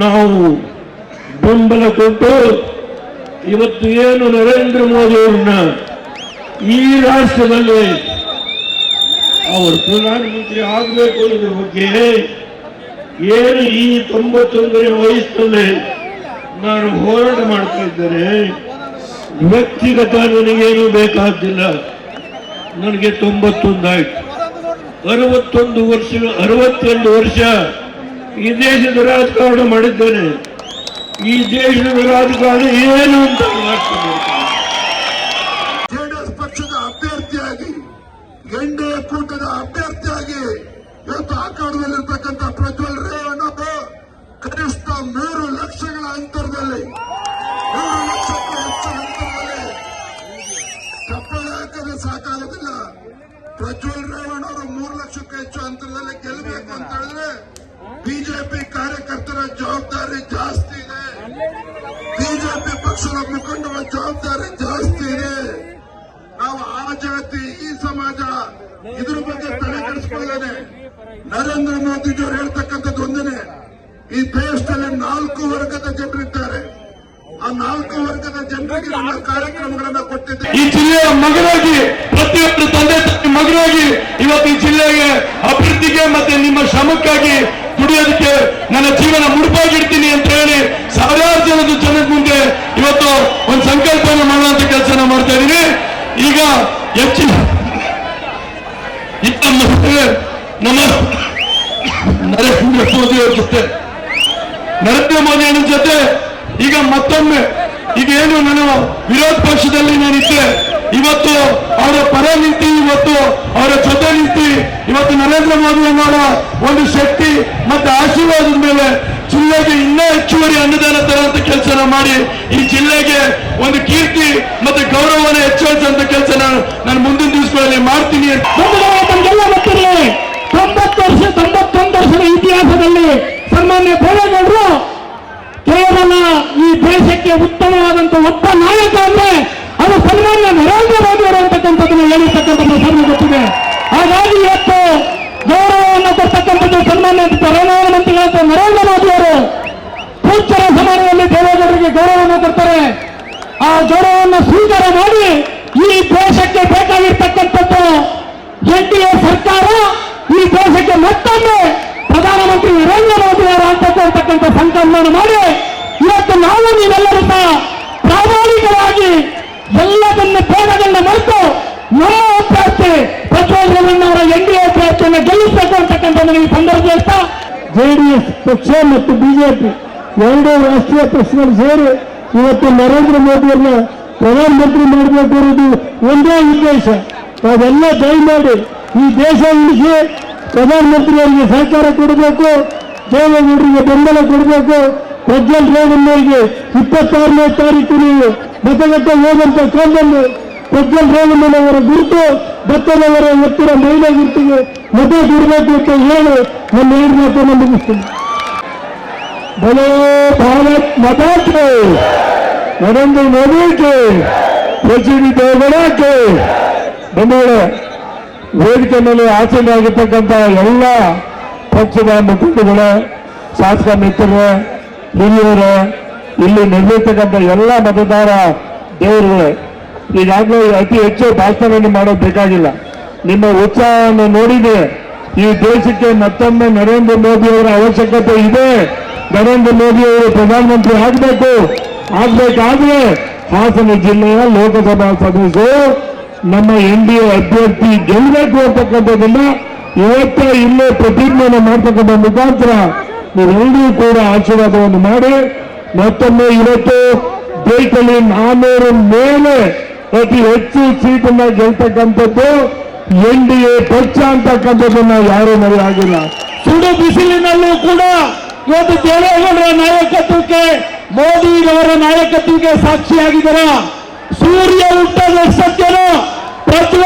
ನಾವು ಬೆಂಬಲ ಕೊಟ್ಟು ಇವತ್ತು ಏನು ನರೇಂದ್ರ ಮೋದಿಯವ್ರನ್ನ ಈ ರಾಷ್ಟ್ರದಲ್ಲಿ ಅವರು ಪ್ರಧಾನಮಂತ್ರಿ ಆಗಬೇಕು ಅನ್ನೋದ್ರ ಬಗ್ಗೆ ಏನು ಈ ತೊಂಬತ್ತೊಂದನೇ ವಯಸ್ಸಿನಲ್ಲಿ ನಾನು ಹೋರಾಟ ಮಾಡ್ತಾ ಇದ್ದೇನೆ, ವ್ಯಕ್ತಿಗತ ನನಗೇನು ಬೇಕಾದಿಲ್ಲ ನನಗೆ ತೊಂಬತ್ತೊಂದಾಯ್ತು. ಅರವತ್ತೊಂದು ವರ್ಷ, ಅರವತ್ತೆರಡು ವರ್ಷ ಈ ದೇಶದ ರಾಜಕಾರಣ ಮಾಡಿದ್ದೇನೆ. ಈ ದೇಶದ ರಾಜಕಾರಣ ಏನು ಅಂತ ಜೆಡಿಎಸ್ ಪಕ್ಷದ ಅಭ್ಯರ್ಥಿಯಾಗಿ ಎನ್ಡಿ ಕೂಟದ ಅಭ್ಯರ್ಥಿಯಾಗಿ ಇವತ್ತು ಆಕಾರದಲ್ಲಿರ್ತಕ್ಕಂಥ ಪ್ರಜ್ವಲ್ ರೇವಣ್ಣ ಕನಿಷ್ಠ ಮೂರು ಲಕ್ಷಗಳ ಅಂತರದಲ್ಲಿ, ಮೂರು ಲಕ್ಷಕ್ಕೂ ಬಿಜೆಪಿ ಕಾರ್ಯಕರ್ತರ ಜವಾಬ್ದಾರಿ ಜಾಸ್ತಿ ಇದೆ. ಬಿಜೆಪಿ ಪಕ್ಷದ ಮುಖಂಡರ ಜವಾಬ್ದಾರಿ ಜಾಸ್ತಿ ಇದೆ. ನಾವು ಆ ಜಾತಿ ಈ ಸಮಾಜ ಇದ್ರ ಬಗ್ಗೆ ತಲೆ ಕೆಡಿಸ್ಕೊಳ್ಳೇನೆ ನರೇಂದ್ರ ಮೋದಿಜಿಯವರು ಹೇಳ್ತಕ್ಕಂಥದ್ದು ಒಂದೇನೆ, ಈ ದೇಶದಲ್ಲಿ ನಾಲ್ಕು ವರ್ಗದ ಜನರಿದ್ದಾರೆ ಆ ನಾಲ್ಕು ವರ್ಗದ ಜನರಿಗೆ ನಮ್ಮ ಕಾರ್ಯಕ್ರಮಗಳನ್ನ ಕೊಟ್ಟಿದ್ದೇವೆ ಈ ಜಿಲ್ಲೆಯ ಮಗನಾಗಿ ಪ್ರತಿಯೊಬ್ಬರು ತಂದೆ ಮಗನಾಗಿ ಇವತ್ತು ಈ ಜಿಲ್ಲೆಗೆ ಅಭಿವೃದ್ಧಿಗೆ ಮತ್ತೆ ನಿಮ್ಮ ಶ್ರಮಕ್ಕಾಗಿ ದುಡಿಯೋದಕ್ಕೆ ನನ್ನ ಜೀವನ ಮುಡುಪಾಗಿಡ್ತೀನಿ ಅಂತ ಹೇಳಿ ಸಾವಿರಾರು ಜನದ ಜನದ ಮುಂದೆ ಇವತ್ತು ಒಂದು ಸಂಕಲ್ಪವನ್ನು ಮಾಡುವಂತ ಕೆಲಸನ ಮಾಡ್ತಾ ಇದ್ದೀನಿ. ಈಗ ಹೆಚ್ಚಿನ ನಮ್ಮ ನರೇಂದ್ರ ಮೋದಿ ಅವ್ರ ಜೊತೆ, ನರೇಂದ್ರ ಮೋದಿ ಅವರ ಜೊತೆ ಈಗ ಮತ್ತೊಮ್ಮೆ ಈಗ ಏನು ನಾನು ವಿರೋಧ ಪಕ್ಷದಲ್ಲಿ ನಾನಿದ್ದೆ ಇವತ್ತು ಅವರ ಪರ ನಿಂತು, ಇವತ್ತು ಅವರ ಜೊತೆ ನಿಂತಿ, ಇವತ್ತು ನರೇಂದ್ರ ಮೋದಿ ಅವರ ಒಂದು ಶಕ್ತಿ ಮತ್ತೆ ಆಶೀರ್ವಾದದ ಮೇಲೆ ಜಿಲ್ಲೆಗೆ ಇನ್ನೂ ಹೆಚ್ಚುವರಿ ಅನುದಾನ ತರುವಂತ ಕೆಲಸನ ಮಾಡಿ, ಈ ಜಿಲ್ಲೆಗೆ ಒಂದು ಕೀರ್ತಿ ಮತ್ತೆ ಗೌರವನ ಹೆಚ್ಚುವಂತ ಕೆಲಸ ನಾನು ಮುಂದಿನ ದಿವಸಗಳಲ್ಲಿ ಮಾಡ್ತೀನಿ ವರ್ಷ, ತೊಂಬತ್ತೊಂದು ವರ್ಷದ ಇತಿಹಾಸದಲ್ಲಿ ಸನ್ಮಾನ್ಯ ದೇವೇಗೌಡರು ಕೇವಲ ಈ ದೇಶಕ್ಕೆ ಉತ್ತಮವಾದಂತ ಒಬ್ಬ ನಾಯಕ ಅಂದ್ರೆ ಅದು ಸನ್ಮಾನ್ಯ ನರೇಂದ್ರ ಮೋದಿ ಅವರು ಅಂತಕ್ಕಂಥದ್ದನ್ನು ಹೇಳಿರ್ತಕ್ಕಂಥದ್ದು ಸರ್ವ ಗೊತ್ತಿದೆ. ಹಾಗಾಗಿ ಇವತ್ತು ಗೌರವವನ್ನು ಕೊಡ್ತಕ್ಕಂಥದ್ದು ಸನ್ಮಾನ್ಯ ಪ್ರಧಾನಮಂತ್ರಿಗಳಾದ ನರೇಂದ್ರ ಮೋದಿ ಅವರು. ಪೂಜ್ಯರ ಸಮಾನದಲ್ಲಿ ದೇವೇಗೌಡರಿಗೆ ಗೌರವವನ್ನು ಕೊಡ್ತಾರೆ. ಆ ಗೌರವವನ್ನು ಸ್ವೀಕಾರ ಮಾಡಿ ಈ ದೇಶಕ್ಕೆ ಬೇಕಾಗಿರ್ತಕ್ಕಂಥದ್ದು ಎನ್ಡಿಎ ಸರ್ಕಾರ, ಈ ದೇಶಕ್ಕೆ ಮತ್ತೊಮ್ಮೆ ಪ್ರಧಾನಮಂತ್ರಿ ನರೇಂದ್ರ ಮೋದಿ ಅವರು ಅಂತಕ್ಕಂಥ ಸಂಕಲ್ಪವನ್ನು ಮಾಡಿ ಇವತ್ತು ನಾವು ನೀವೆಲ್ಲರೂ ಸಹ ಪ್ರಾಮಾಣಿಕವಾಗಿ ಎಲ್ಲದನ್ನು ಭೇದಗಳನ್ನ ಮರೆತು ನಮ್ಮ ಅಭ್ಯರ್ಥಿ ಪ್ರಚೋದನವರ ಎನ್ ಡಿ ಎ ಅಭ್ಯರ್ಥಿಯನ್ನು ಗೆಲ್ಲಿಸಬೇಕು ಅಂತಕ್ಕಂಥ ನನಗೆ ಸಂದರ್ಭ ಹೇಳ್ತಾ ಜೆಡಿಎಸ್ ಪಕ್ಷ ಮತ್ತು ಬಿಜೆಪಿ ಎರಡೂ ರಾಷ್ಟ್ರೀಯ ಪಕ್ಷಗಳು ಸೇರಿ ಇವತ್ತು ನರೇಂದ್ರ ಮೋದಿಯನ್ನ ಪ್ರಧಾನಮಂತ್ರಿ ಮಾಡಬೇಕು ಅನ್ನೋದು ಒಂದೇ ಉದ್ದೇಶ. ತಾವೆಲ್ಲ ದಯಮಾಡಿ ಈ ದೇಶ ಉಳಿಸಿ ಪ್ರಧಾನಮಂತ್ರಿಯವರಿಗೆ ಸಹಕಾರ ಕೊಡಬೇಕು ದೇವೇಗೌಡರಿಗೆ ಬೆಂಬಲ ಕೊಡಬೇಕು ಪ್ರಜ್ವಲ್ ರೇವಣ್ಣ ಅವರಿಗೆ ಇಪ್ಪತ್ತಾರನೇ ತಾರೀಕು ನೀವು ಮತಗಟ್ಟ ಹೋದಂತ ಕಾಲದಲ್ಲಿ ಪ್ರಜ್ವಲ್ ರೇವಣ್ಣನವರ ಗುರುತು ಭತ್ತದವರ ಎತ್ತರ ಮಹಿಳಾ ಗುರುತಿಗೆ ಮದುವೆ ಕೊಡಬೇಕು ಅಂತ ಹೇಳಿ ನನ್ನ ಎರಡು ಮಾತನ್ನು ಮುಗಿಸ್ತೀನಿ. ಬಲೋ ಭಾರತ್ ಮತಾಕ್ಕೆ ನರೇಂದ್ರ ಮೋದಿಗೆ ಪ್ರಜೆಪಿ ದೇವರಕ್ಕೆ ಬಂದವಳೆ ವೇದಿಕೆ ಮೇಲೆ ಆಚರಣೆ ಆಗಿರ್ತಕ್ಕಂಥ ಎಲ್ಲ ಪಕ್ಷದ ಮುಖಂಡಗಳ ಶಾಸಕ ಮಿತ್ರರೇ ಹಿರಿಯರೇ, ಇಲ್ಲಿ ನಿರ್ಮಿಸತಕ್ಕಂಥ ಎಲ್ಲ ಮತದಾರ ದೇವರುಗಳೇ, ಈಗಾಗಲೇ ಅತಿ ಹೆಚ್ಚು ಭಾಷಣವನ್ನು ಮಾಡೋದು ಬೇಕಾಗಿಲ್ಲ. ನಿಮ್ಮ ಉತ್ಸಾಹವನ್ನು ನೋಡಿದೆ. ಈ ದೇಶಕ್ಕೆ ಮತ್ತೊಮ್ಮೆ ನರೇಂದ್ರ ಮೋದಿ ಅವರ ಅವಶ್ಯಕತೆ ಇದೆ. ನರೇಂದ್ರ ಮೋದಿ ಅವರು ಪ್ರಧಾನಮಂತ್ರಿ ಆಗಬೇಕು. ಆಗಬೇಕಾದ್ರೆ ಹಾಸನ ಜಿಲ್ಲೆಯ ಲೋಕಸಭಾ ಸದಸ್ಯರು ನಮ್ಮ ಎನ್ ಡಿ ಎ ಅಭ್ಯರ್ಥಿ ಗೆಲ್ಲಬೇಕು ಅಂತಕ್ಕಂಥದ್ದನ್ನ ಇವತ್ತೇ ಇಲ್ಲೇ ಪ್ರತಿಜ್ಞಾನ ಮಾಡ್ತಕ್ಕಂಥ ಮುಖಾಂತರ ನೀವೆಲ್ಲರೂ ಕೂಡ ಆಶೀರ್ವಾದವನ್ನು ಮಾಡಿ ಮತ್ತೊಮ್ಮೆ ಇವತ್ತು ದೇಶದಲ್ಲಿ ನಾನ್ನೂರ ಮೇಲೆ ಅತಿ ಹೆಚ್ಚು ಸೀಟನ್ನ ಗೆಲ್ತಕ್ಕಂಥದ್ದು ಎನ್ ಡಿ ಎ ಪಕ್ಷ ಅಂತಕ್ಕಂಥದ್ದನ್ನ ಯಾರೂ ಮರೆಯಾಗಿಲ್ಲ. ಸುಡು ಬಿಸಿಲಿನಲ್ಲೂ ಕೂಡ ಇವತ್ತು ದೇವೇಗೌಡರ ನಾಯಕತ್ವಕ್ಕೆ ಮೋದಿಯವರ ನಾಯಕತ್ವಕ್ಕೆ ಸಾಕ್ಷಿಯಾಗಿದ್ದಾರೆ? ಸೂರ್ಯ ಹುಟ್ಟದ ಸತ್ಯನು ಪ್ರಜ್ವಲ್